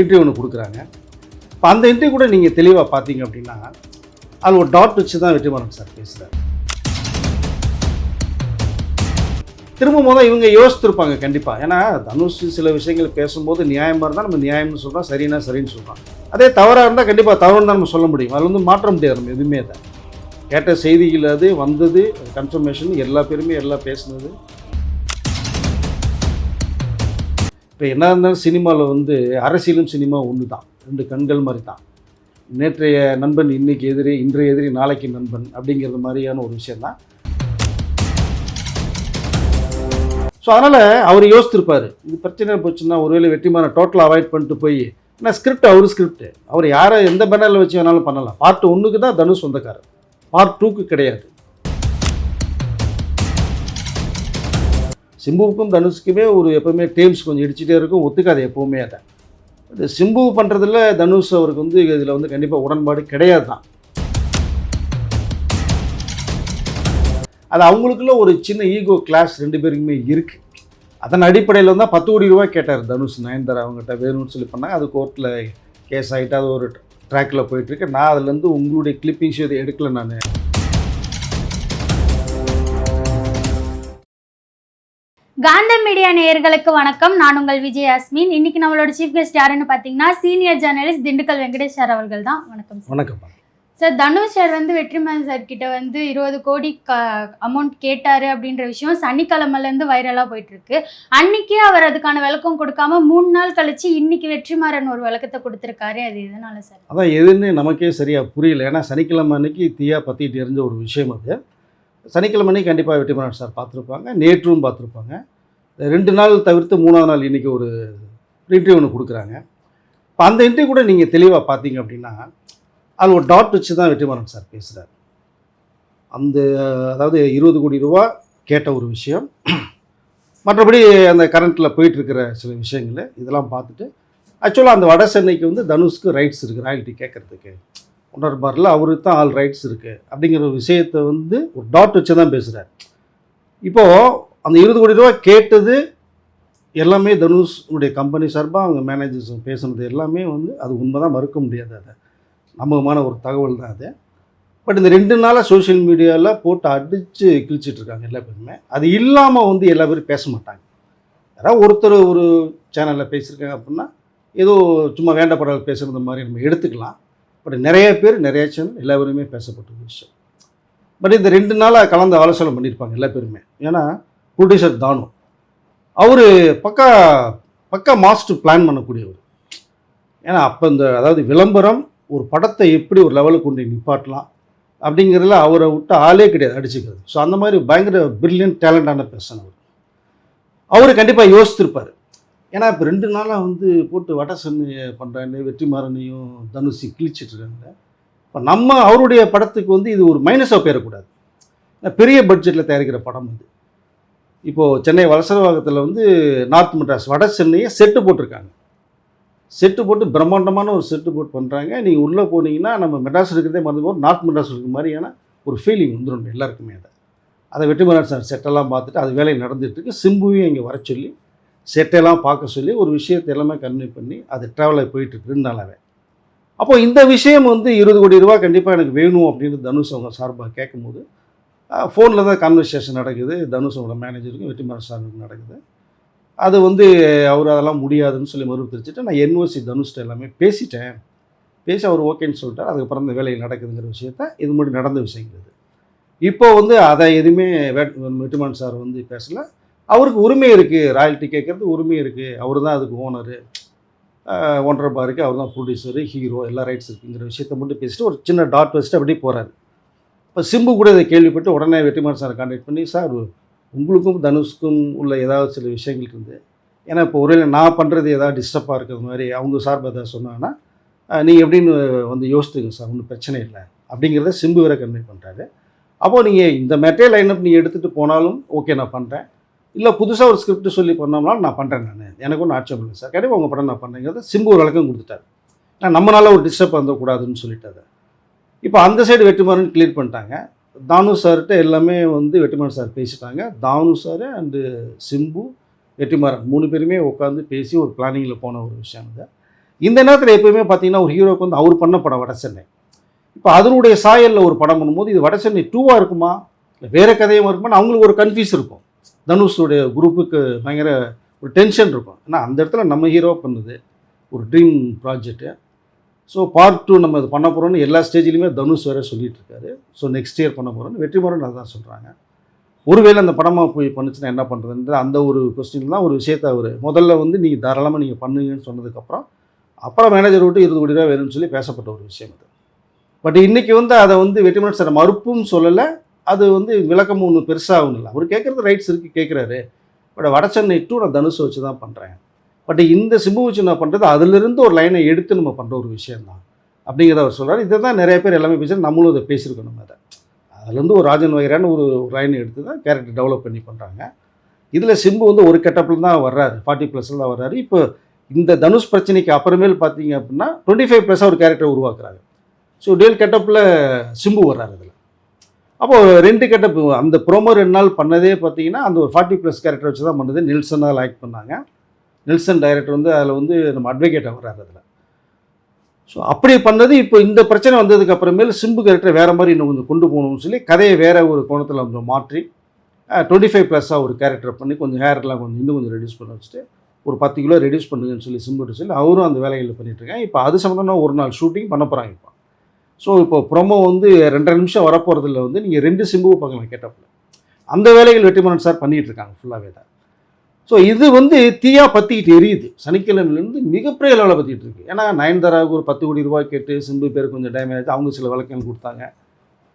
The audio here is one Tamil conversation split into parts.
இன்டர்வியூ ஒன்று கொடுக்குறாங்க. இப்போ அந்த இன்டர்வியூ கூட நீங்கள் தெளிவாக பார்த்தீங்க அப்படின்னா அது ஒரு டாட் வச்சு தான் வெற்றிமாறன் சார் பேசுகிறார் திரும்ப போது இவங்க யோசித்திருப்பாங்க கண்டிப்பாக ஏன்னா தனுஷ் சில விஷயங்கள் பேசும்போது நியாயமாக இருந்தால் நம்ம நியாயம்னு சொல்கிறோம் சரினா சரின்னு சொல்கிறோம் அதே தவறாக இருந்தால் கண்டிப்பாக தவறுன்னு தான் நம்ம சொல்ல முடியும். அதில் வந்து மாற்ற முடியாது நம்ம எதுவுமே தான் கேட்ட செய்திகள் அது வந்தது கன்ஃபர்மேஷன் எல்லா பேருமே எல்லாம் பேசுனது. இப்போ என்ன இருந்தாலும் சினிமாவில் வந்து அரசியலும் சினிமா ஒன்று தான் ரெண்டு கண்கள் மாதிரி தான் நேற்றைய நண்பன் இன்னைக்கு எதிரி இன்றைய எதிரி நாளைக்கு நண்பன் அப்படிங்கிறது மாதிரியான ஒரு விஷயந்தான் ஸோ அதனால் அவர் யோசித்திருப்பார் இது பிரச்சனை போச்சுன்னா ஒருவேளை வெற்றிமான டோட்டலாக அவாய்ட் பண்ணிட்டு போய் ஏன்னா ஸ்கிரிப்ட் அவர் ஸ்கிரிப்ட் அவர் யாரை எந்த பேனரில் வச்சு வேணாலும் பண்ணலாம். பார்ட் ஒன்றுக்கு தான் தனுஷ் சொந்தக்காரர். பார்ட் டூக்கு கிடையாது. சிம்புவுக்கும் தனுஷுக்குமே ஒரு எப்போவுமே டேம்ஸ் கொஞ்சம் இடிச்சிட்டே இருக்கும். ஒத்துக்காது எப்போவுமே அதை. இது சிம்பு பண்ணுறதுல தனுஷ் அவருக்கு வந்து இதில் வந்து கண்டிப்பாக உடன்பாடு கிடையாது தான் அது அவங்களுக்குள்ள ஒரு சின்ன ஈகோ கிளாஸ் ரெண்டு பேருக்குமே இருக்குது அதன் அடிப்படையில் வந்தால் பத்து கோடி ரூபாய் கேட்டார் தனுஷ் நயன்தாரா அவங்ககிட்ட வேணும்னு சொல்லி பண்ணாங்க. அது கோர்ட்டில் கேஸ் ஆகிட்டு அது ஒரு ட்ராக்கில் போயிட்டுருக்கு நான் அதுலேருந்து உங்களுடைய கிளிப்பிங்ஸ் எதுவும் எடுக்கல நான். காந்தம் மீடியா நேயர்களுக்கு வணக்கம். நான் உங்கள் விஜய் யாஸ்மின் இன்னைக்கு நம்மளோட சீஃப் கெஸ்ட் யாருன்னு பார்த்தீங்கன்னா senior journalist Dindigul Venkatesh sir அவர்கள் தான். வணக்கம் வணக்கம் சார் தனுஷ் சார் வந்து வெற்றிமாறன் சார் கிட்ட வந்து இருபது கோடி க அமௌண்ட் கேட்டாரு அப்படின்ற விஷயம் சனிக்கிழமைலேருந்து வைரலாக போயிட்டு இருக்கு. அன்னைக்கே அவர் அதுக்கான விளக்கம் கொடுக்காம மூணு நாள் கழிச்சு இன்னைக்கு வெற்றிமாறன் ஒரு விளக்கத்தை கொடுத்துருக்காரு. அது எதனால சார் அதான் எதுன்னு நமக்கே சரியாக புரியல. ஏன்னா சனிக்கிழமை அன்னைக்கு தீயா பற்றிட்டு எரிஞ்ச ஒரு விஷயம் அது. சனிக்கிழமை அன்னைக்கு கண்டிப்பாக வெற்றிமாறன் சார். பார்த்துருப்பாங்க. நேற்றும் பார்த்துருப்பாங்க. ரெண்டு நாள் தவிர்த்து மூணாவது நாள் இன்றைக்கி ஒரு இன்டர்வியூ ஒன்று கொடுக்குறாங்க. இப்போ அந்த இன்டர்வியூ கூட நீங்கள் தெளிவாக பார்த்தீங்க அப்படின்னா அது ஒரு டாட் வச்சு தான் வெற்றிமாறன் சார் பேசுகிறார் அந்த அதாவது இருபது கோடி ரூபா கேட்ட ஒரு விஷயம். மற்றபடி அந்த கரண்ட்டில் போயிட்டுருக்கிற சில விஷயங்கள் இதெல்லாம் பார்த்துட்டு ஆக்சுவலாக அந்த வட சென்னைக்கு வந்து தனுஷ்க்கு ரைட்ஸ் இருக்குது ராயல்ட்டி கேட்குறதுக்கு. உணர்பாரில் அவருக்கு தான் ஆல் ரைட்ஸ் இருக்குது அப்படிங்கிற ஒரு விஷயத்தை வந்து ஒரு டாட் வச்சு தான் பேசுகிறார் இப்போது அந்த இருபது கோடி ரூபா கேட்டது எல்லாமே தனுஷ் உடைய கம்பெனி சார்பாக அவங்க மேனேஜர்ஸ் பேசுனது எல்லாமே வந்து அது உண்மை தான் மறுக்க முடியாது அதை. நம்பகமான ஒரு தகவல் தான் அது. பட் இந்த ரெண்டு நாளாக சோஷியல் மீடியாவில் போட்டு அடித்து கிழிச்சிட்ருக்காங்க எல்லா பேருமே. அது இல்லாமல் வந்து எல்லா பேரும் பேச மாட்டாங்க. யாராவது ஒருத்தர் ஒரு சேனலில் பேசியிருக்காங்க அப்படின்னா ஏதோ சும்மா வேண்டப்படாத பேசுகிறது மாதிரி நம்ம எடுத்துக்கலாம். பட் நிறைய பேர் நிறைய சேனல் எல்லாருமே பேசப்பட்ட ஒரு விஷயம். பட் இந்த ரெண்டு நாளாக கலந்து ஆலோசனை பண்ணியிருப்பாங்க எல்லா பேருமே. ஏன்னா ப்ரொடியூசர் தானு. அவர் பக்கா பக்கா மாஸ்டர் பிளான் பண்ணக்கூடியவர். ஏன்னா அப்போ இந்த அதாவது விளம்பரம் ஒரு படத்தை எப்படி ஒரு லெவலுக்கு கொண்டு நிப்பாட்டலாம் அப்படிங்கிறதுல அவரை விட்டு ஆளே கிடையாது அடிச்சுக்கிறது. ஸோ அந்த மாதிரி பயங்கர பிரில்லியன்ட் டேலண்டான பர்சன் அவர். அவர் கண்டிப்பாக யோசித்திருப்பார். ஏன்னா இப்போ ரெண்டு நாளாக வந்து போட்டு வட சென்னையை பண்ணுறாங்க வெற்றிமாறனையும் தனுஷி கிழிச்சிட்டு இருக்காங்க இப்போ நம்ம அவருடைய படத்துக்கு வந்து இது ஒரு மைனஸாக போயிடக்கூடாது பெரிய பட்ஜெட்டில் தயாரிக்கிற படம் இது இப்போது சென்னை வலசரவாகத்தில் வந்து நார்த் மெட்ராஸ் வட சென்னையை செட்டு போட்டிருக்காங்க. செட்டு போட்டு பிரம்மாண்டமான ஒரு செட்டு போட்டு பண்ணுறாங்க நீங்கள் உள்ளே போனீங்கன்னா நம்ம மெட்ராஸ் இருக்கிறதே மறந்து போகிறோம் நார்த் மெட்ராஸ் இருக்கிற மாதிரியான ஒரு ஃபீலிங் வந்துடும் எல்லாருக்குமே அதை. அதை வெற்றிமாறன் சார் செட்டெல்லாம் பார்த்துட்டு அது வேலை நடந்துகிட்டு இருக்கு. சிம்புவையும் இங்கே வர சொல்லி செட்டெல்லாம் பார்க்க சொல்லி ஒரு விஷயத்தை எல்லாமே கன்வே பண்ணி அது ட்ராவலாக போயிட்டு இருக்கு ரெண்டு அப்போ இந்த விஷயம் வந்து இருபது கோடி ரூபா கண்டிப்பாக எனக்கு வேணும் அப்படின்னு தனுஷ் அவங்க சார்பாக கேட்கும்போது ஃபோனில் தான் கான்வர்சேஷன் நடக்குது. தனுஷோட மேனேஜருக்கும் வெற்றிமாறன் சாருக்கும் நடக்குது. அது வந்து அவர் அதெல்லாம் முடியாதுன்னு சொல்லி மறுப்பு தெரிச்சுட்டு நான் என்ஓசி தனுஷ்ட எல்லாமே பேசிட்டேன். பேசி அவர் ஓகேன்னு சொல்லிட்டார். அதுக்கப்புறம் இந்த வேலையில் நடக்குதுங்கிற விஷயத்த இது மட்டும் நடந்த விஷயங்கிறது இப்போ வந்து அதை எதுவுமே வேட் வெற்றிமாறன் சார் வந்து பேசலை. அவருக்கு உரிமை இருக்குது ராயல்ட்டி கேட்குறது உரிமை இருக்குது அவர் தான் அதுக்கு ஓனரு ஒன்றரை பாருக்கு அவர் தான் ப்ரொடியூசரு ஹீரோ எல்லா ரைட்ஸ் இருக்குங்கிற விஷயத்தை மட்டும் பேசிட்டு ஒரு சின்ன டாட் வச்சுட்டு அப்படியே போகிறாரு இப்போ சிம்பு கூட இதை கேள்விப்பட்டு உடனே வெற்றிமாறன் சாரை கான்டாக்ட் பண்ணி சார் உங்களுக்கும் தனுஷ்க்கும் உள்ள ஏதாவது சில விஷயங்கள் இருந்து ஏன்னா இப்போ ஒருவேளை நான் பண்ணுறது ஏதாவது டிஸ்டர்பாக இருக்கிறது மாதிரி அவங்க சார்பாக ஏதாவது சொன்னாங்கன்னா நீங்கள் எப்படின்னு வந்து யோசித்துங்க சார். ஒன்றும் பிரச்சனை இல்லை. அப்படிங்கிறத சிம்பு வேற கன்வே பண்ணுறாரு அப்போது நீங்கள் இந்த மெட்டீரியல் லைனப் நீங்கள் எடுத்துகிட்டு போனாலும் ஓகே நான் பண்ணுறேன் இல்லை புதுசாக ஒரு ஸ்கிரிப்ட் சொல்லி பண்ணோம்னாலும் நான் பண்ணுறேன் நான். எனக்கு ஒன்றும் ஆட்சேபம் இல்லை சார் கண்டிப்பாக உங்கள் படம் நான் பண்ணுறேங்கிறத சிம்பு ஒரு விளக்கம் கொடுத்துட்டாரு. நான் நம்மளால் ஒரு டிஸ்டர்ப் வந்துடக்கூடாதுன்னு சொல்லிட்டாரு. இப்போ அந்த சைடு வெற்றிமாறன் கிளியர் பண்ணிட்டாங்க. தானு சார்கிட்ட எல்லாமே வந்து வெற்றிமாறன் சார் பேசிட்டாங்க. தானு சார் அண்டு சிம்பு வெற்றிமாறன் மூணு பேருமே உட்காந்து பேசி ஒரு பிளானிங்கில் போன ஒரு விஷயம் இது. இந்த நேரத்தில் எப்பயுமே பார்த்தீங்கன்னா ஒரு ஹீரோக்கு வந்து அவர் பண்ண படம் வட சென்னை. இப்போ அதனுடைய சாயலில் ஒரு படம் பண்ணும்போது இது வட சென்னை டூவாக இருக்குமா? இல்லை வேறு கதையும் இருக்குமா அவங்களுக்கு ஒரு கன்ஃபியூஸ் இருக்கும். தனுஷுடைய குரூப்புக்கு பயங்கர ஒரு டென்ஷன் இருக்கும். ஏன்னா அந்த இடத்துல நம்ம ஹீரோ பண்ணுது ஒரு dream project so part two நம்ம இது பண்ண போகிறோம்னு எல்லா ஸ்டேஜ்லையுமே தனுஷ் வேறு சொல்லிகிட்டு இருக்காரு. ஸோ நெக்ஸ்ட் இயர் பண்ண போகிறோம்னு வெற்றிமாறன் அதான் சொல்கிறாங்க ஒருவேளை அந்த படமாக போய் பண்ணுச்சுன்னா என்ன பண்ணுறதுன்ற அந்த ஒரு கொஸ்டின் தான் ஒரு விஷயத்தை அவர் முதல்ல வந்து நீங்கள் தாராளமாக நீங்கள் பண்ணுங்கன்னு சொன்னதுக்கப்புறம் அப்புறம் மேனேஜர் விட்டு இருபது கோடி ரூபா வேணும்னு சொல்லி பேசப்பட்ட ஒரு விஷயம் அது. பட் இன்றைக்கி வந்து அதை வந்து வெற்றிமாறன் சார் மறுப்பும் சொல்லலை. அது வந்து விளக்கம் ஒன்று பெருசாக ஒன்றும் இல்லை. அவர் கேட்குறது ரைட்ஸ் இருக்குது கேட்குறாரு பட் வட சென்னை டூ நான் தனுஷை வச்சு தான் பண்ணுறேன் பட் இந்த சிம்பு வச்சு நான் பண்ணுறது அதிலிருந்து ஒரு லைனை எடுத்து நம்ம பண்ணுற ஒரு விஷயந்தான் அப்படிங்கிறத அவர் சொல்கிறார் இதை தான் நிறைய பேர் எல்லாமே பேசுகிறார் நம்மளும் அதை பேசியிருக்கோம் நம்ம அதை. அதுலேருந்து ஒரு ராஜன் வகைரான ஒரு லைன் எடுத்து தான் கேரக்டர் டெவலப் பண்ணி பண்ணுறாங்க இதில் சிம்பு வந்து ஒரு கெட்டப்பில் தான் வர்றாரு. ஃபார்ட்டி ப்ளஸில் தான் வர்றாரு. இப்போ இந்த தனுஷ் பிரச்சனைக்கு அப்புறமேல் பார்த்தீங்க அப்படின்னா டுவெண்ட்டி ஃபைவ் ப்ளஸாக ஒரு கேரக்டர் உருவாக்குறாங்க ஸோ டேல் கெட்டப்பில் சிம்பு வர்றாரு அதில் அப்போது ரெண்டு கட்ட அந்த ப்ரோமோ ரெண்டு நாள் பண்ணதே பார்த்தீங்கன்னா அந்த ஒரு ஃபார்ட்டி ப்ளஸ் கேரக்டர் வச்சு தான் பண்ணது. நில்சன் தான் ஆக்ட் பண்ணாங்க. நில்சன் டைரக்டர் வந்து அதில் வந்து நம்ம அட்வொகேட் வர்றாரு அதில். ஸோ அப்படி பண்ணது இப்போ இந்த பிரச்சனை வந்ததுக்கு அப்புறமேல் சிம்பு கேரக்டர் வேறு மாதிரி இன்னும் கொஞ்சம் கொண்டு போகணும்னு சொல்லி கதையை வேறு ஒரு கோணத்தில் கொஞ்சம் மாற்றி டுவெண்ட்டி ஃபைவ் ப்ளஸ்ஸாக ஒரு கேரக்டர் பண்ணி கொஞ்சம் ஹேர்லாம் கொஞ்சம் இன்னும் கொஞ்சம் ரெடியூஸ் பண்ண வச்சுட்டு ஒரு பத்து கிலோ ரெடியூஸ் பண்ணுங்கன்னு சொல்லி சிம்பு சொல்லி அவரும் அந்த வேலைகளில் பண்ணிகிட்ருக்கேன் இப்போ அது சம்மந்தமாக ஒரு நாள் ஷூட்டிங் பண்ண போகிறாங்க இப்போ. ஸோ இப்போ ப்ரொமோ வந்து ரெண்டரை நிமிஷம் வரப்போகிறதுல வந்து நீங்கள் ரெண்டு சிம்புவை பார்க்கலாம் கேட்டப்பில் அந்த வேலைகள் வெற்றிமாறன் சார் பண்ணிகிட்டு இருக்காங்க ஃபுல்லாகவே தான். ஸோ இது வந்து தீயாக பற்றிக்கிட்டு எரியுது. சனிக்கிழமையிலேருந்து மிகப்பெரிய லெவலில் பற்றிக்கிட்டு இருக்கு. ஏன்னா நயன்தாராவுக்கு ஒரு பத்து கோடி ரூபாய் கேட்டு சிம்பு பேர் கொஞ்சம் டேமேஜ் அவங்க சில வழக்கங்கள் கொடுத்தாங்க.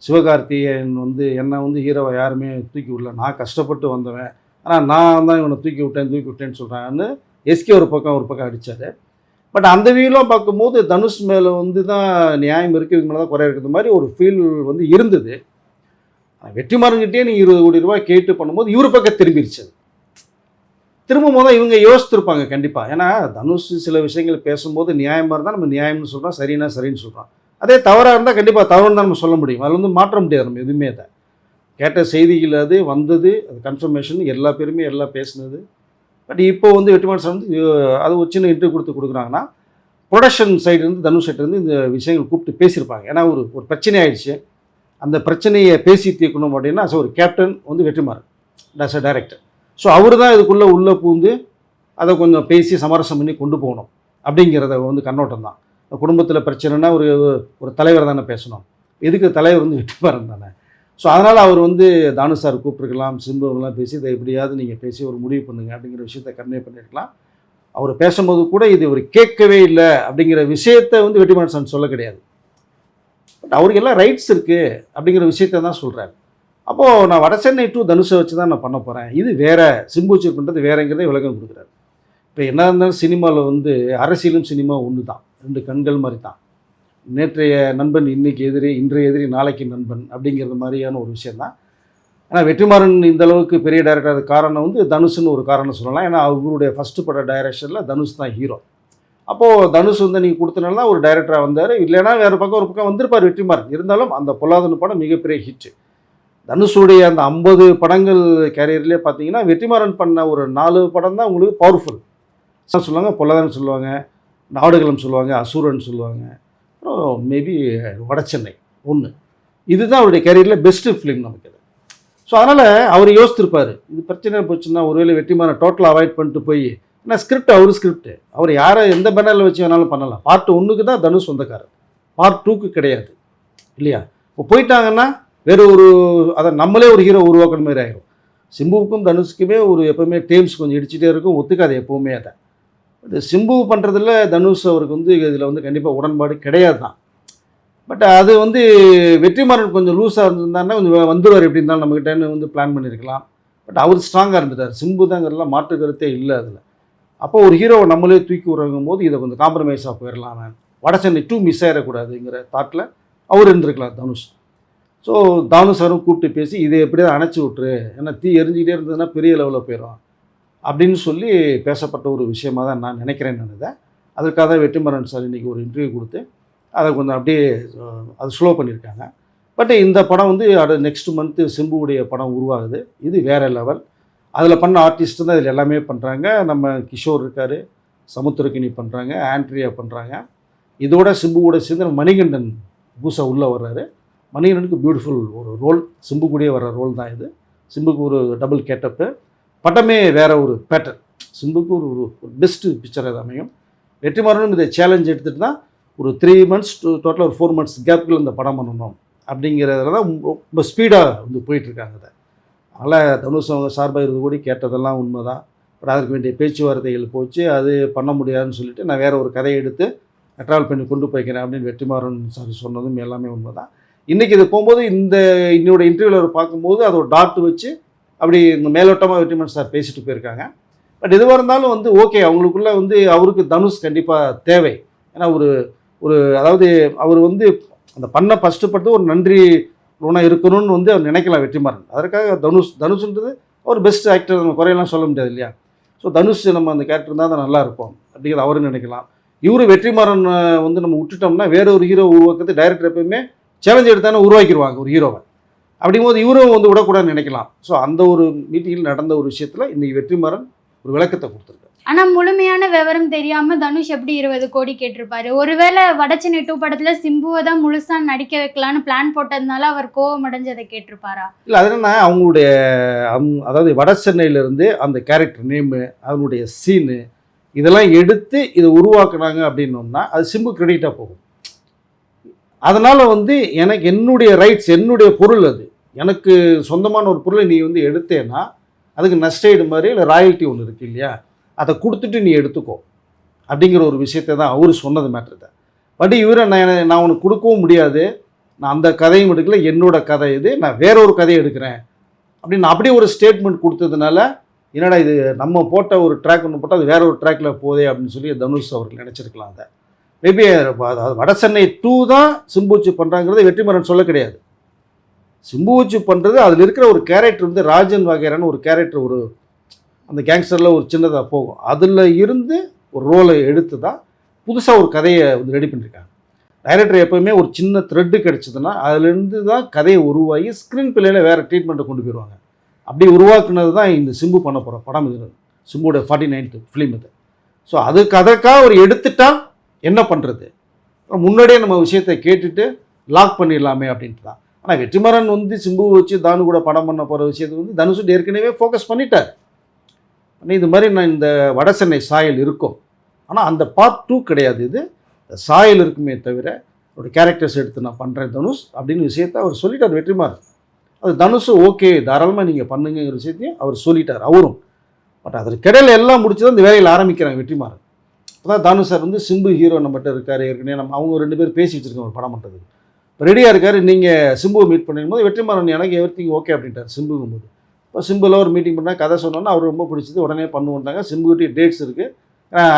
சிவகார்த்திகேயன் வந்து என்னை வந்து ஹீரோவை யாருமே தூக்கி விடல. நான் கஷ்டப்பட்டு வந்தவன். ஆனால் நான் தான் இவனை தூக்கி விட்டேன் தூக்கி விட்டேன்னு சொல்கிறாங்கன்னு எஸ்கே ஒரு பக்கம் ஒரு பக்கம் அடித்தார் பட் அந்த வியூலாம் பார்க்கும்போது தனுஷ் மேலே வந்து தான் நியாயம் இருக்குது இவங்க மேலே தான் குறை இருக்கிறது மாதிரி ஒரு ஃபீல் வந்து இருந்தது. வெற்றிமாறன்கிட்டே நீ இருபது கோடி ரூபாய் கேட்டு பண்ணும்போது இவர் பக்கம் திரும்பிடுச்சு திரும்பும் போது இவங்க யோசித்திருப்பாங்க கண்டிப்பாக ஏன்னா தனுஷ் சில விஷயங்கள் பேசும்போது நியாயமாக இருந்தால் நம்ம நியாயம்னு சொல்கிறோம் சரினா சரின்னு சொல்கிறோம் அதே தவறாக இருந்தால் கண்டிப்பாக தவறுன்னு தான் நம்ம சொல்ல முடியும். அதில் வந்து மாற்ற முடியாது நம்ம எதுவுமே அதை. கேட்ட செய்திகள் அது வந்தது அது கன்ஃபர்மேஷன் எல்லா பேருமே எல்லாம் பேசினது. பட் இப்போ வந்து வெற்றிமாறன் சார் வந்து அது ஒரு சின்ன இன்டர்வியூ கொடுத்து கொடுக்குறாங்கன்னா ப்ரொடக்ஷன் சைடுலேருந்து தனுஷ் சைட்லேருந்து இந்த விஷயங்கள் கூப்பிட்டு பேசியிருப்பாங்க. ஏன்னா ஒரு ஒரு பிரச்சனை ஆயிடுச்சு. அந்த பிரச்சனையை பேசி தீர்க்கணும் அப்படின்னா ஸோ ஒரு கேப்டன் வந்து Vetrimaaran. Does a director so அவர் தான் இதுக்குள்ளே உள்ளே பூந்து அதை கொஞ்சம் பேசி சமரசம் பண்ணி கொண்டு போகணும். அப்படிங்கிறத வந்து கண்ணோட்டம் தான். குடும்பத்தில் பிரச்சனைனா ஒரு ஒரு தலைவர் தானே பேசணும். எதுக்கு தலைவர் வந்து வெற்றிமாறன் தானே? ஸோ அதனால் அவர் வந்து தானு சார் கூப்பிட்டுருக்கலாம் சிம்புலாம் பேசி இதை எப்படியாவது நீங்கள் பேசி ஒரு முடிவு பண்ணுங்க அப்படிங்கிற விஷயத்தை கன்வே பண்ணியிருக்கலாம் அவர் பேசும்போது கூட இது இவர் கேட்கவே இல்லை அப்படிங்கிற விஷயத்தை வந்து வெற்றிமாறன் சார் சொல்ல கிடையாது. பட் அவருக்கு எல்லாம் ரைட்ஸ் இருக்குது அப்படிங்கிற விஷயத்தை தான் சொல்கிறார் அப்போது நான் வட சென்னை டு தனுஷை வச்சு தான் நான் பண்ண போகிறேன் இது வேறு சிம்பூச்சி பண்ணுறது வேறங்கிறத விளக்கம் கொடுக்குறாரு. இப்போ என்ன இருந்தாலும் சினிமாவில் வந்து அரசியலும் சினிமா ஒன்று தான் ரெண்டு கண்கள் மாதிரி தான். நேற்றைய நண்பன் இன்னைக்கு எதிரி இன்றைய எதிரி நாளைக்கு நண்பன் அப்படிங்கிறது மாதிரியான ஒரு விஷயந்தான். ஆனால் வெற்றிமாறன் இந்த அளவுக்கு பெரிய டைரக்டர் காரணம் வந்து தனுஷ்னு ஒரு காரணம் சொல்லலாம். ஏன்னா அவருடைய ஃபஸ்ட்டு பட டைரக்ஷனில் தனுஷ் தான் ஹீரோ அப்போது தனுஷ் வந்து நீங்கள் கொடுத்தனால தான் ஒரு டைரக்டராக வந்தார். இல்லைன்னா வேறு பக்கம் ஒரு பக்கம் வந்திருப்பார் வெற்றிமாறன். இருந்தாலும் அந்த பொல்லாதனு படம் மிகப்பெரிய ஹிட்டு தனுஷுடைய அந்த ஐம்பது படங்கள் கேரியர்லேயே பார்த்தீங்கன்னா வெற்றிமாறன் பண்ண ஒரு நாலு படம் தான் உங்களுக்கு பவர்ஃபுல் சொல்லுவாங்க? பொல்லாதன் சொல்லுவாங்க. நாடுகளம் சொல்லுவாங்க. அசூரன் சொல்லுவாங்க. மேபி வடச்சென்னை ஒன்று இதுதான் அவருடைய கேரியரில் பெஸ்ட்டு ஃபிலிம் நமக்கு அது ஸோ அதனால் அவர் யோசித்திருப்பார் இது பிரச்சனை போச்சுன்னா ஒருவேளை வெற்றிமாறன் டோட்டலாக அவாய்ட் பண்ணிட்டு போய் ஏன்னா ஸ்கிரிப்ட் அவர் ஸ்கிரிப்ட் அவர் யாரை எந்த பேனரில் வச்சு வேணாலும் பண்ணலாம். பார்ட் ஒன்றுக்கு தான் தனுஷ் சொந்தக்காரர். பார்ட் டூக்கு கிடையாது. இல்லையா? இப்போ போயிட்டாங்கன்னா வேறு ஒரு அதை நம்மளே ஒரு ஹீரோ உருவாக்குற மாதிரி ஆயிரும். சிம்புவுக்கும் தனுஷுக்குமே ஒரு எப்போவுமே டீம்ஸ் கொஞ்சம் இடிச்சிட்டே இருக்கும் ஒத்துக்காது எப்போவுமே அதை. பட் சிம்பு பண்ணுறதுல தனுஷ் அவருக்கு வந்து இதில் வந்து கண்டிப்பாக உடன்பாடு கிடையாது தான் பட் அது வந்து வெற்றிமாறன் கொஞ்சம் லூஸாக இருந்திருந்தாருன்னா கொஞ்சம் வந்துடுவார் எப்படி இருந்தாலும் நம்மக்கிட்டேன்னு வந்து பிளான் பண்ணியிருக்கலாம் பட் அவர் ஸ்ட்ராங்காக இருந்துட்டார். சிம்பு தாங்கிறதுலாம் மாற்று கருத்தே இல்லை அதில். அப்போ ஒரு ஹீரோவை நம்மளே தூக்கி விடுறங்கும் போது இதை கொஞ்சம் காம்ப்ரமைஸாக போயிடலாம் வட சென்னை டூ மிஸ் ஆகிடக்கூடாதுங்கிற தாட்டில் அவர் இருந்திருக்கலாம் தனுஷ். ஸோ தானு சாரும் கூப்பிட்டு பேசி இதை எப்படியாவது அணைச்சி விட்ரு ஏன்னா தீ எரிஞ்சிக்கிட்டே இருந்ததுன்னா பெரிய லெவலில் போயிடும் அப்படின்னு சொல்லி பேசப்பட்ட ஒரு விஷயமாக தான் நான் நினைக்கிறேன் நான் இதை. அதுக்காக தான் வெற்றிமரன் சார் இன்றைக்கி ஒரு இன்டர்வியூ கொடுத்து அதை கொஞ்சம் அப்படியே அது ஸ்லோ பண்ணியிருக்காங்க. பட் இந்த படம் வந்து அடுத்த நெக்ஸ்ட் மந்த்து சிம்புவுடைய படம் உருவாகுது. இது வேறு லெவல் அதில் பண்ண ஆர்டிஸ்ட் தான் இதில் எல்லாமே பண்ணுறாங்க நம்ம கிஷோர் இருக்கார் சமுத்திரக்கினி பண்ணுறாங்க ஆண்ட்ரியா பண்ணுறாங்க இதோட சிம்பு கூட சேர்ந்து மணிகண்டன் பூசா உள்ளே வர்றாரு. மணிகண்டனுக்கு பியூட்டிஃபுல் ஒரு ரோல் சிம்பு கூடயே வர்ற ரோல் தான் இது. சிம்புக்கு ஒரு டபுள் கேட்டப்பு படமே வேற ஒரு பேட்டர்ன் சிம்புக்கு ஒரு ஒரு பெஸ்ட்டு பிக்சர் அது அமையும். வெற்றிமாறனும் இதை சேலஞ்ச் எடுத்துகிட்டு தான் ஒரு த்ரீ மந்த்ஸ் டூ டோட்டலாக ஒரு ஃபோர் மந்த்ஸ் கேப்புக்குள்ள இந்த படம் பண்ணணும். அப்படிங்கிறதுல தான் ரொம்ப- ரொம்ப ஸ்பீடாக வந்து போயிட்டுருக்காங்க அதை அதனால் தனுஷ் அவங்க சார்பாக இருந்து கூட கேட்டதெல்லாம் உண்மை தான் பட் அதற்கு வேண்டிய பேச்சுவார்த்தைகள் போச்சு. அது பண்ண முடியாதுன்னு சொல்லிட்டு நான் வேறு ஒரு கதையை எடுத்து ட்ராவல் பண்ணி கொண்டு போய்க்கிறேன் அப்படின்னு வெற்றிமாறன் சார் சொன்னதும் எல்லாமே உண்மை தான் இன்றைக்கி இது போகும்போது இந்த இன்னோட இன்டர்வியூவில் பார்க்கும்போது அதை ஒரு டாட் வச்சு அப்படி இந்த மேலோட்டமாக வெற்றிமன் சார் பேசிட்டு போயிருக்காங்க. பட் எதுவாக இருந்தாலும் வந்து ஓகே அவங்களுக்குள்ள வந்து அவருக்கு தனுஷ் கண்டிப்பாக தேவை. ஏன்னா ஒரு ஒரு அதாவது அவர் வந்து அந்த பண்ண ஃபஸ்ட்டு பட்டு ஒரு நன்றி ருணம் இருக்கணும்னு வந்து அவர் நினைக்கலாம் வெற்றிமாறன். அதற்காக தனுஷ் தனுஷ்ன்றது ஒரு பெஸ்ட் ஆக்டர் நம்ம குறையெல்லாம் சொல்ல முடியாது இல்லையா? ஸோ தனுஷ் நம்ம அந்த கேரக்டர் இருந்தால் தான் நல்லா இருக்கும் அப்படிங்கிறது அவரும் நினைக்கலாம். இவரு வெற்றிமாறன் வந்து நம்ம விட்டுட்டோம்னா வேற ஒரு ஹீரோ உருவாக்குறது டைரக்டர் எப்பயுமே சேலஞ்ச் எடுத்தானே உருவாக்கிடுவாங்க ஒரு ஹீரோவை அப்படிங்கும்போது இவரும் வந்து விடக்கூடாதுன்னு நினைக்கலாம். ஸோ அந்த ஒரு மீட்டிங்கில் நடந்த ஒரு விஷயத்தில் இன்னைக்கு வெற்றிமாறன் ஒரு விளக்கத்தை கொடுத்துருக்காரு. ஆனா முழுமையான விவரம் தெரியாம தனுஷ் எப்படி இருபது கோடி கேட்டிருப்பாரு? ஒருவேளை வடச்சென்னை டூ படத்துல சிம்புவை தான் முழுசா நடிக்க வைக்கலான்னு பிளான் போட்டதுனால அவர் கோவம் அடைஞ்சு அதை கேட்டிருப்பாரா? இல்லை அது என்னன்னா அவங்களுடைய அதாவது வட சென்னையிலேருந்து அந்த கேரக்டர் நேமு அதனுடைய சீனு இதெல்லாம் எடுத்து இதை உருவாக்குனாங்க அப்படின்னோம்னா அது சிம்பு கிரெடிட்டாக போகும். அதனால் வந்து எனக்கு என்னுடைய ரைட்ஸ் என்னுடைய பொருள் அது. எனக்கு சொந்தமான ஒரு பொருளை நீ வந்து எடுத்தேன்னா அதுக்கு நஷ்டஈடு மாதிரி இல்லை ராயல்ட்டி ஒன்று இருக்கு இல்லையா? அதை கொடுத்துட்டு நீ எடுத்துக்கோ. அப்படிங்கிற ஒரு விஷயத்தை தான் அவர் சொன்னது மேட்ரு பட் இவரை நான் நான் உனக்கு கொடுக்கவும் முடியாது. நான் அந்த கதையும் எடுக்கல என்னோட கதை இது. நான் வேற ஒரு கதையை எடுக்கிறேன். அப்படின்னு அப்படியே ஒரு ஸ்டேட்மெண்ட் கொடுத்ததுனால என்னடா இது நம்ம போட்ட ஒரு ட்ராக் ஒன்று போட்டால் அது வேற ஒரு ட்ராக்ல போதே அப்படின்னு சொல்லி தனுஷ் அவர்கள் நினச்சிருக்கலாம் அதை. மேபி வட சென்னை டூ தான் சிம்புச்சு பண்ணுறாங்கிறத வெற்றிமாறன் சொல்ல கிடையாது. சிம்புச்சு பண்ணுறது அதில் இருக்கிற ஒரு கேரக்டர் வந்து ராஜன் வகைரான ஒரு கேரக்டர் ஒரு அந்த கேங்ஸ்டரில் ஒரு சின்னதாக போகும். அதில் இருந்து ஒரு ரோலை எடுத்து தான் புதுசாக ஒரு கதையை வந்து ரெடி பண்ணியிருக்காங்க டைரக்டர் எப்போவுமே ஒரு சின்ன த்ரெட்டு கிடச்சிதுன்னா அதுலேருந்து தான் கதையை உருவாகி ஸ்க்ரீன் பிள்ளையில் வேறு ட்ரீட்மெண்ட்டை கொண்டு போயிடுவாங்க அப்படி உருவாக்குனது தான் இந்த சிம்பு பண்ண போகிற படம் இது. சிம்புடைய ஃபார்ட்டி நைன்த்து ஃபிலிம் இது. ஸோ அதுக்கு அதற்காக அவர் எடுத்துட்டால் என்ன பண்ணுறது முன்னாடியே நம்ம விஷயத்தை கேட்டுட்டு லாக் பண்ணிடலாமே அப்படின்ட்டு தான். ஆனால் வெற்றிமாறன் வந்து சிம்பு வச்சு தானு கூட படம் பண்ண போகிற விஷயத்தை வந்து தனுஷ் ஏற்கனவே ஃபோக்கஸ் பண்ணிட்டார். பண்ணி இது மாதிரி நான் இந்த வட சென்னை சாயல் இருக்கும். ஆனால் அந்த பார்ட் டூ கிடையாது இது. சாயல் இருக்குமே தவிர ஒரு கேரக்டர்ஸ் எடுத்து நான் பண்ணுறேன் தனுஷ் அப்படின்னு விஷயத்தை அவர் சொல்லிட்டார் வெற்றிமாறன். அது தனுஷு ஓகே தாராளமாக நீங்கள் பண்ணுங்கிற விஷயத்தையும் அவர் சொல்லிட்டார் அவரும். பட் அதற்கிடையில் எல்லாம் முடிச்சு தான் இந்த வேலையில் ஆரம்பிக்கிறாங்க வெற்றிமாறன். அதான் தானு சார் வந்து சிம்பு ஹீரோ நம்மகிட்ட இருக்கார் ஏற்கனவே நம்ம அவங்க ரெண்டு பேரும் பேசி வச்சுருக்கோம் ஒரு படம் இப்போ ரெடியாக இருக்கார் நீங்கள் சிம்புவை மீட் பண்ணும்போது வெற்றிமாறன் எனக்கு எவ்ரித்திங் ஓகே அப்படின்ட்டார் சிம்புங்கும் போது இப்போ சிம்பிளாக ஒரு மீட்டிங் பண்ணால் கதை சொன்னோன்னா அவர் ரொம்ப பிடிச்சது உடனே பண்ணுவோன்ட்டாங்க சிம்புகிட்டே டேட்ஸ் இருக்குது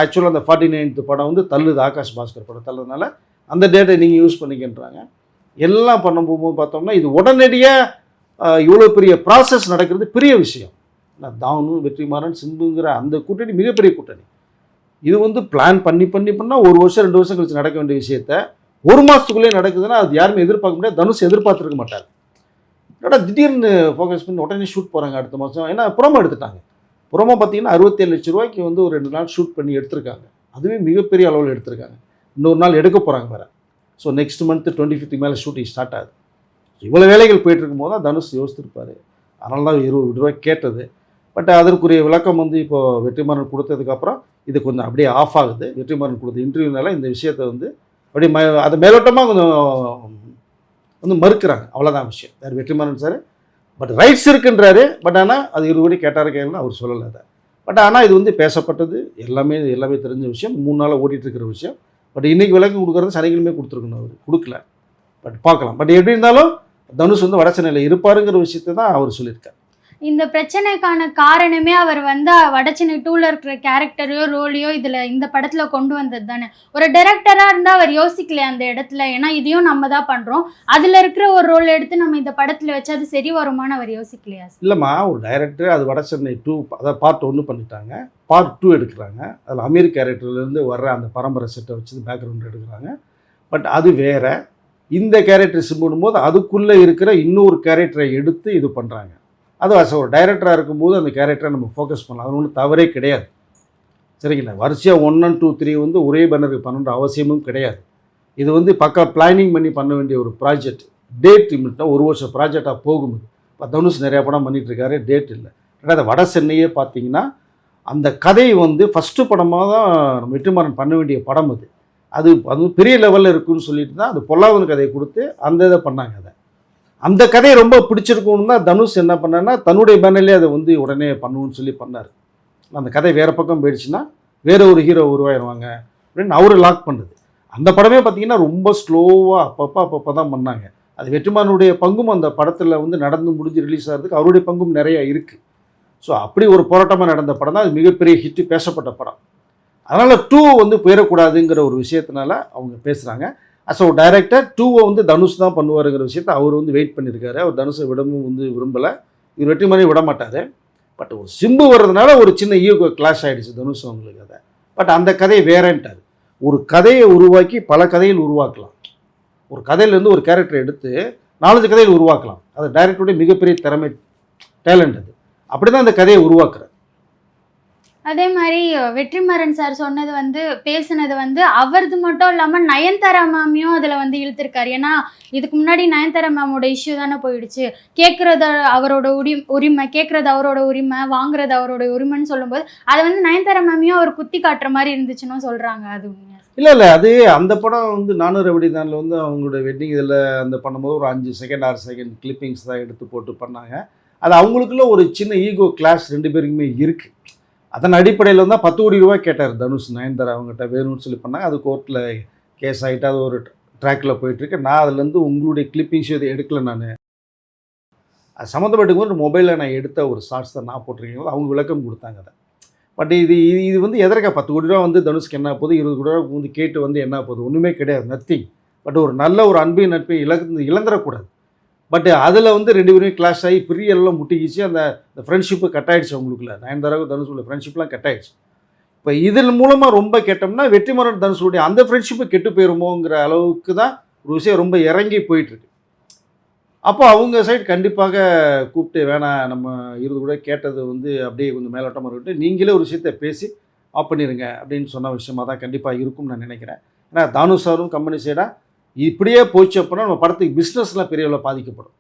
ஆக்சுவலாக அந்த ஃபார்ட்டி நைன்த்து படம் வந்து தள்ளுது ஆகாஷ் பாஸ்கர் படம் தள்ளுறதுனால அந்த டேட்டை நீங்கள் யூஸ் பண்ணிக்கின்றாங்க. எல்லாம் பண்ண போகும்போது பார்த்தோம்னா இது உடனடியாக இவ்வளோ பெரிய ப்ராசஸ் நடக்கிறது பெரிய விஷயம். நான் தானு வெற்றிமாறன் சிம்புங்கிற அந்த கூட்டணி மிகப்பெரிய கூட்டணி. இது வந்து பிளான் பண்ணி பண்ணி பண்ணால் ஒரு வருஷம் ரெண்டு வருஷம் கழிச்சு நடக்க வேண்டிய விஷயத்த ஒரு மாதத்துக்குள்ளே நடக்குதுன்னா அது யாருமே எதிர்பார்க்க முடியாது. தனுஷ் எதிர்பார்த்துருக்க மாட்டார். என்னடா திடீர்னு ஃபோக்கஸ் பண்ணி உடனே ஷூட் போகிறாங்க அடுத்த மாதம் ஏன்னா ப்ரோமோ எடுத்துட்டாங்க. ப்ரோமோ பார்த்தீங்கன்னா அறுபத்தேழு லட்ச ரூபாய்க்கு வந்து ஒரு ரெண்டு நாள் ஷூட் பண்ணி எடுத்திருக்காங்க. அதுவே மிகப்பெரிய அளவில் எடுத்திருக்காங்க. இன்னொரு நாள் எடுக்க போகிறாங்க வேறு. ஸோ நெக்ஸ்ட் மந்த் டுவெண்ட்டி ஃபிஃப்த்துக்கு மேலே ஷூட்டிங் ஸ்டார்ட் ஆகுது. இவ்வளோ வேலைகள் போயிட்டு இருக்கும்போது தான் தனுஷ் யோசிச்சிருப்பார் அதனால தான் இருபது ரூபாய் கேட்டது. பட் அதற்குரிய விளக்கம் வந்து இப்போ வெற்றிமாறன் கொடுத்ததுக்கப்புறம் இது கொஞ்சம் அப்படியே ஆஃப் ஆகுது. வெற்றிமாறன் கொடுத்த இன்டர்வியூனால இந்த விஷயத்தை வந்து அப்படியே ம அதை மேலோட்டமாக கொஞ்சம் வந்து மறுக்கிறாங்க. அவ்வளோதான் விஷயம். யார் வெற்றிமாறன் சார். பட் ரைட்ஸ் இருக்குன்றாரு. பட் ஆனால் அது இருபடி கேட்டார் கேட்டாரு கேட்கலாம் அவர் சொல்லலை அதை. பட் ஆனால் இது வந்து பேசப்பட்டது. எல்லாமே எல்லாமே தெரிஞ்ச விஷயம். மூணு நாளாக ஓடிட்டுருக்கிற விஷயம். பட் இன்றைக்கி விளக்கம் கொடுக்குறது சனிக்கிழமை கொடுத்துருக்கணும் அவர். கொடுக்கல. பட் பார்க்கலாம். பட் எப்படி இருந்தாலும் தனுஷ் வந்து வட சென்னையில் இருப்பாருங்கிற விஷயத்தை தான் அவர் சொல்லியிருக்காரு. இந்த பிரச்சனைக்கான காரணமே அவர் வந்து வடச்சினை டூவில் இருக்கிற கேரக்டரையோ ரோலையோ இதில் இந்த படத்தில் கொண்டு வந்தது தானே. ஒரு டேரக்டராக இருந்தால் அவர் யோசிக்கலையே அந்த இடத்துல. ஏன்னா இதையும் நம்ம தான் பண்ணுறோம் அதில் இருக்கிற ஒரு ரோல் எடுத்து நம்ம இந்த படத்தில் வச்சு அது சரி வருமானு அவர் யோசிக்கலையா இல்லைம்மா ஒரு டைரக்டர் அது வட டூ அதாவது பார்ட் ஒன்று பண்ணிட்டாங்க. பார்ட் டூ எடுக்கிறாங்க. அதில் அமீர் கேரக்டர்லேருந்து வர்ற அந்த பரம்பரை செட்டை வச்சு பேக்ரவுண்ட் எடுக்கிறாங்க. பட் அது வேற. இந்த கேரக்டர் சிம்பிடும் போது அதுக்குள்ளே இருக்கிற இன்னொரு கேரக்டரை எடுத்து இது பண்ணுறாங்க அது அஸ் ஒரு டைரக்டராக இருக்கும்போது அந்த கேரக்டரை நம்ம ஃபோக்கஸ் பண்ணலாம். அது ஒன்றும் தவறே கிடையாது. சரிங்களா? வரிசையாக ஒன் அண்ட் டூ த்ரீ வந்து ஒரே பேனருக்கு பண்ணணுன்ற அவசியமும் கிடையாது. இது வந்து பக்கா பிளானிங் பண்ணி பண்ண வேண்டிய ஒரு ப்ராஜெக்ட் டேட் லிமிட்டாக ஒரு வருஷம் ப்ராஜெக்டாக போகும். இப்போ தனுஷ் நிறையா படம் பண்ணிகிட்ருக்காரு டேட் இல்லை. ரெண்டாவது வட சென்னையே பார்த்தீங்கன்னா அந்த கதை வந்து ஃபஸ்ட்டு படமாக தான் நம்ம வெற்றிமாறன் பண்ண வேண்டிய படம் அது. அது அது பெரிய லெவலில் இருக்குன்னு சொல்லிட்டு தான் அது பொல்லாதன் கதையை கொடுத்து அந்த இதை பண்ணாங்க அதை. அந்த கதையை ரொம்ப பிடிச்சிருக்கணும்னா தனுஷ் என்ன பண்ணாருன்னா தன்னுடைய பேனர்லேயே அதை வந்து உடனே பண்ணுவோன்னு சொல்லி பண்ணார். அந்த கதை வேறு பக்கம் போயிடுச்சுன்னா வேற ஒரு ஹீரோ உருவாயிருவாங்க அப்படின்னு அவரு லாக் பண்ணுது. அந்த படமே பார்த்தீங்கன்னா ரொம்ப ஸ்லோவாக அப்பப்போ அப்பப்போ தான் பண்ணாங்க. அது வெற்றிமானுடைய பங்கும் அந்த படத்தில் வந்து நடந்து முடிஞ்சு ரிலீஸ் ஆகிறதுக்கு அவருடைய பங்கும் நிறையா இருக்குது ஸோ அப்படி ஒரு போராட்டமாக நடந்த படம் தான். அது மிகப்பெரிய ஹிட்டு பேசப்பட்ட படம். அதனால் டூ வந்து போயிடக்கூடாதுங்கிற ஒரு விஷயத்தினால அவங்க பேசுகிறாங்க ஸோ டைரக்டாக டூவை வந்து தனுஷ் தான் பண்ணுவாருங்கிற விஷயத்தை அவர் வந்து வெயிட் பண்ணியிருக்காரு அவர் தனுஷை விடவும் வந்து விரும்பலை. இவர் வெற்றிமாறி விட மாட்டார். பட் ஒரு சிம்பு வர்றதுனால ஒரு சின்ன ஈகோ கிளாஷ் ஆகிடுச்சு தனுஷ் அவங்களுக்கு அதை பட் அந்த கதையை வேறேன்ட்டார். ஒரு கதையை உருவாக்கி பல கதைகள் உருவாக்கலாம். ஒரு கதையிலேருந்து ஒரு கேரக்டர் எடுத்து நாலஞ்சு கதைகள் உருவாக்கலாம். அது டைரக்டருடைய மிகப்பெரிய திறமை டேலண்ட் அது. அப்படி தான் அந்த கதையை உருவாக்குறார். அதே மாதிரி வெற்றிமாறன் சார் சொன்னது வந்து பேசுனது வந்து அவரது மட்டும் இல்லாமல் நயன்தாரா மேமையும் அதில் வந்து இழுத்துருக்காரு. ஏன்னா இதுக்கு முன்னாடி நயன்தாரா மேமோட இஷ்யூ தானே போயிடுச்சு. கேட்குறது அவரோட உரி உரிமை கேட்குறது அவரோட உரிமை வாங்குறது அவரோட உரிமைன்னு சொல்லும்போது அதை வந்து நயன்தாரா மேமையும் அவர் குத்தி காட்டுற மாதிரி இருந்துச்சுன்னு சொல்கிறாங்க அது இல்லை இல்லை அது அந்த படம் வந்து நானூறு அப்படி தானில் வந்து அவங்களோட வெட்டிங் இதில் அந்த பண்ணும்போது ஒரு அஞ்சு செகண்ட் ஆறு செகண்ட் கிளிப்பிங்ஸ் தான் எடுத்து போட்டு பண்ணாங்க. அது அவங்களுக்குள்ள ஒரு சின்ன ஈகோ கிளாஸ் ரெண்டு பேருக்குமே இருக்குது அதன் அடிப்படையில் தான் பத்து கோடி ரூபாய் கேட்டார் தனுஷ் நயன்தாரா அவங்ககிட்ட வேணும்னு சொல்லி பண்ணாங்க. அது கோர்ட்டில் கேஸ் ஆகிட்டு அது ஒரு ட்ராக்கில் போயிட்டுருக்கு. நான் அதுலேருந்து உங்களுடைய கிளிப்பிங்ஸ் எதுவும் எடுக்கல நான். அது சம்மந்தப்பட்டு ஒரு மொபைலில் நான் எடுத்த ஒரு ஷார்ட்ஸ் தான் நான் போட்டிருக்கீங்களோ அவங்க விளக்கம் கொடுத்தாங்க அதை. பட் இது இது இது வந்து எதற்கா? பத்து கோடி ரூபா வந்து தனுஷ்க்கு என்ன போகுது இருபது கோடி ரூபா வந்து கேட்டு வந்து என்ன போகுது ஒன்றுமே கிடையாது. நத்திங் பட் ஒரு நல்ல ஒரு அன்பின் நட்பையும் இழந்து இழந்துடக்கூடாது பட் அதில் வந்து ரெண்டு பேருமே கிளாஷ் ஆகி பெரிய எல்லாம் முட்டிக்கிச்சு. அந்த அந்த ஃப்ரெண்ட்ஷிப்பு கட் ஆயிடுச்சு அவங்களுக்குள்ள. நயன்தாராவுக்கு தனுஷுடைய ஃப்ரெண்ட்ஷிப்லாம் கட் ஆயிடுச்சு இப்போ இதன் மூலமாக ரொம்ப கேட்டோம்னா வெற்றிமாறன் தனுஷுடைய அந்த ஃப்ரெண்ட்ஷிப்பு கெட்டு போயிருமோங்கிற அளவுக்கு தான் ஒரு விஷயம் ரொம்ப இறங்கி போயிட்டுருக்கு. அப்போ அவங்க சைடு கண்டிப்பாக கூப்பிட்டு வேணாம் நம்ம இருந்து கூட கேட்டது வந்து அப்படியே கொஞ்சம் மேலோட்டமாக இருக்கட்டும். நீங்களே ஒரு விஷயத்தை பேசி ஆஃப் பண்ணிடுங்க அப்படின்னு சொன்ன விஷயமா தான் கண்டிப்பாக இருக்கும்னு நான் நினைக்கிறேன். ஏன்னா தானு சாரும் கம்பெனி சைடாக இப்படியே போச்சு அப்படின்னா நம்ம படத்துக்கு பிஸ்னஸ்லாம் பெரிய அளவில் பாதிக்கப்படும்.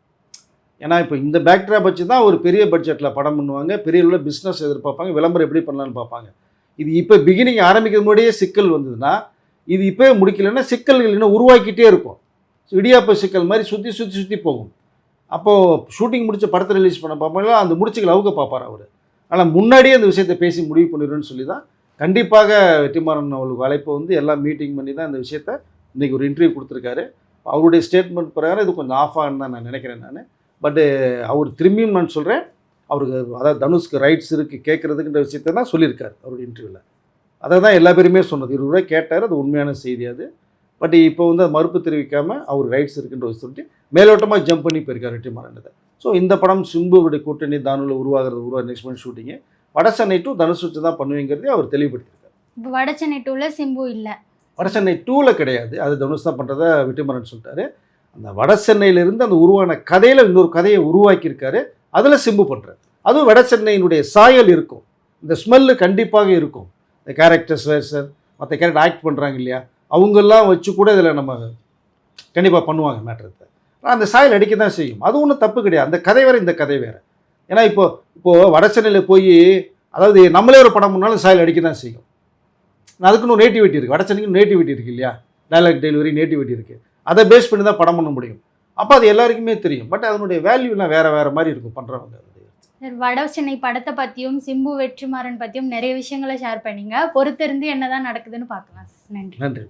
ஏன்னா இப்போ இந்த பேக்ட்ராப் வச்சு தான் ஒரு பெரிய பட்ஜெட்டில் படம் பண்ணுவாங்க பெரிய அளவில் பிஸ்னஸ் எதிர்பார்ப்பாங்க விளம்பரம் எப்படி பண்ணலான்னு பார்ப்பாங்க. இது இப்போ பிகினிங் ஆரம்பிக்கிற முன்னாடியே சிக்கல் வந்ததுன்னா இது இப்போயே முடிக்கலைன்னா சிக்கல்கள் இன்னும் உருவாக்கிட்டே இருக்கும். ஸோ இடியாப்ப சிக்கல் மாதிரி சுற்றி சுற்றி சுற்றி போகும். அப்போது ஷூட்டிங் முடிச்ச படத்தை ரிலீஸ் பண்ண பார்ப்பாங்களா? அந்த முடிச்சுகள் அவுக்க பார்ப்பார் அவர். ஆனால் முன்னாடியே அந்த விஷயத்தை பேசி முடிவு பண்ணிடுன்னு சொல்லி தான் கண்டிப்பாக வெற்றிமாறன் அவர்களுக்கு அழைப்பை வந்து எல்லாம் மீட்டிங் பண்ணி தான் இந்த விஷயத்தை இன்றைக்கி ஒரு இன்டர்வியூ கொடுத்துருக்காரு. அவருடைய ஸ்டேட்மெண்ட் பிரகாரம் இது கொஞ்சம் ஆஃப் ஆகுன்னு தான் நான் நினைக்கிறேன் நான். பட்டு அவர் திரும்பியும் நான் சொல்கிறேன் அவருக்கு அதாவது தனுஷ்க்கு ரைட்ஸ் இருக்குது கேட்குறதுக்குன்ற விஷயத்தை தான் சொல்லியிருக்காரு அவருடைய இன்டர்வியூவில் அதை தான் எல்லா பேருமே சொன்னது. இருபது ரூபாய் கேட்டார் அது உண்மையான செய்தி அது. பட் இப்போ வந்து அது மறுப்பு தெரிவிக்காமல் அவர் ரைட்ஸ் இருக்குன்ற சொல்லிட்டு மேலோட்டமாக ஜம்ப் பண்ணி போயிருக்காரு வெற்றிமாறன் ஸோ இந்த படம் சிம்புவுடைய கூட்டணி தானுல உருவாகிறது உருவா next month shooting Vada Chennai two Dhanush வச்சு தான் பண்ணுவீங்கிறதே அவர் தெளிவுபடுத்தியிருக்காரு. இப்போ வடசென்னை டூவில் சிம்பு இல்லை. வடசென்னை டூவில் கிடையாது. அது தனுஷ் தான் பண்ணுறதா வெற்றிமாறன் சொல்லிட்டாரு. அந்த வடசென்னையிலிருந்து அந்த உருவான கதையில் இன்னொரு கதையை உருவாக்கியிருக்காரு. அதில் சிம்பு பண்ணுறாரு அதுவும் வடசென்னையினுடைய சாயல் இருக்கும். இந்த ஸ்மெல்லு கண்டிப்பாக இருக்கும். இந்த கேரக்டர்ஸ் சார் மற்ற கேரக்டர் ஆக்ட் பண்ணுறாங்க இல்லையா? அவங்கெல்லாம் வச்சு கூட இதில் நம்ம கண்டிப்பாக பண்ணுவாங்க மேட்ரத்தை ஆனால் அந்த சாயல் அடிக்க தான் செய்யும். அது ஒன்றும் தப்பு கிடையாது. அந்த கதை வேறு இந்த கதை வேறு. ஏன்னா இப்போ இப்போது வடசென்னையில் போய் அதாவது நம்மளே ஒரு படம் பண்ணாலும் சாயல் அடிக்க தான் செய்யும். அதுக்குன்னு நேட்டிவிட்டி இருக்குது வடசென்னைக்கு நேட்டிவிட்டி இருக்குது இல்லையா? டைலாக் டெலிவரி நேட்டிவிட்டி இருக்குது அதை பேஸ் பண்ணி தான் படம் பண்ண முடியும். அப்போ அது எல்லாருக்குமே தெரியும். பட் அதனுடைய வேல்யூலாம் வேறு வேறு மாதிரி இருக்கும் பண்ணுறவங்க சார் வட சென்னை படத்தை பற்றியும் சிம்பு வெற்றிமாறன் பற்றியும் நிறைய விஷயங்களை ஷேர் பண்ணீங்க. பொறுத்திருந்து என்னதான் நடக்குதுன்னு பார்க்கலாம். நன்றி. நன்றி.